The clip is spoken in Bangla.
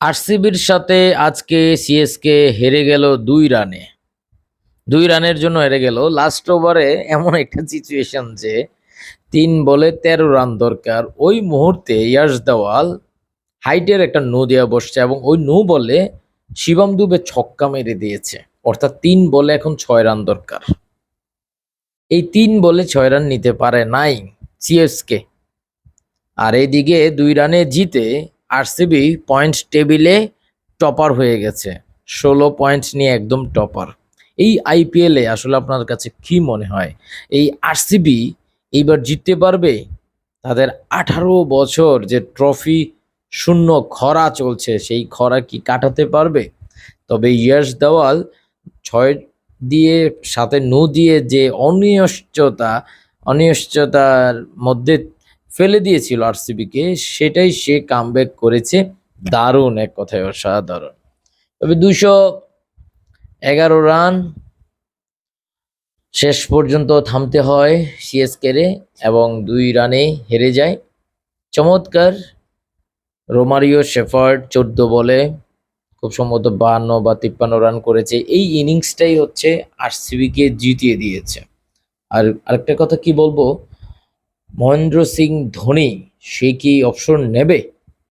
আরসিবির সাথে আজকে সিএসকে হেরে গেল দুই রানে। দুই রানের জন্য হেরে গেল। লাস্ট ওভারে এমন একটা সিচুয়েশন যে তিন বলে তেরো রান দরকার। ওই মুহূর্তে ইয়াশ দেওয়াল হাইটের একটা নো দেওয়া বসছে এবং ওই নো বলে শিবম দুবে ছক্কা মেরে দিয়েছে। অর্থাৎ তিন বলে এখন ছয় রান দরকার। এই তিন বলে ছয় রান নিতে পারে নাই সিএসকে। আর এইদিকে দুই রানে জিতে আরসিবি পয়েন্ট টেবিলে টপার হয়ে গেছে। ষোলো পয়েন্ট নিয়ে একদম টপার। এই আইপিএলে আসলে আপনার কাছে কি মনে হয়? এই আরসিবি এইবার জিততে পারবে? তাদের আঠারো বছর যে ট্রফি শূন্য খরা চলছে, সেই খরা কি কাটাতে পারবে? তবে ইয়াশ দেওয়াল ছয় দিয়ে সাথে নো দিয়ে যে অনিশ্চয়তা, অনিশ্চয়তার মধ্যে ফেলে দিয়েছিল আরসিবিকে, সেটাই সে কামব্যাক করেছে। দারুণ এক কথায় অসাধারণ। তবে দুশো এগারো রান শেষ পর্যন্ত থামতে হয় সিএসকে রে এবং দুই রানে হেরে যায়। চমৎকার রোমারিও শেফার্ড, চোদ্দ বলে খুব সম্ভবত বাহান্ন বা তিপ্পান্ন রান করেছে। এই ইনিংসটাই হচ্ছে আরসিবিকে জিতিয়ে দিয়েছে। আর আরেকটা কথা কি বলব? মহেন্দ্র সিং ধোনি সে কি অবসর নেবে?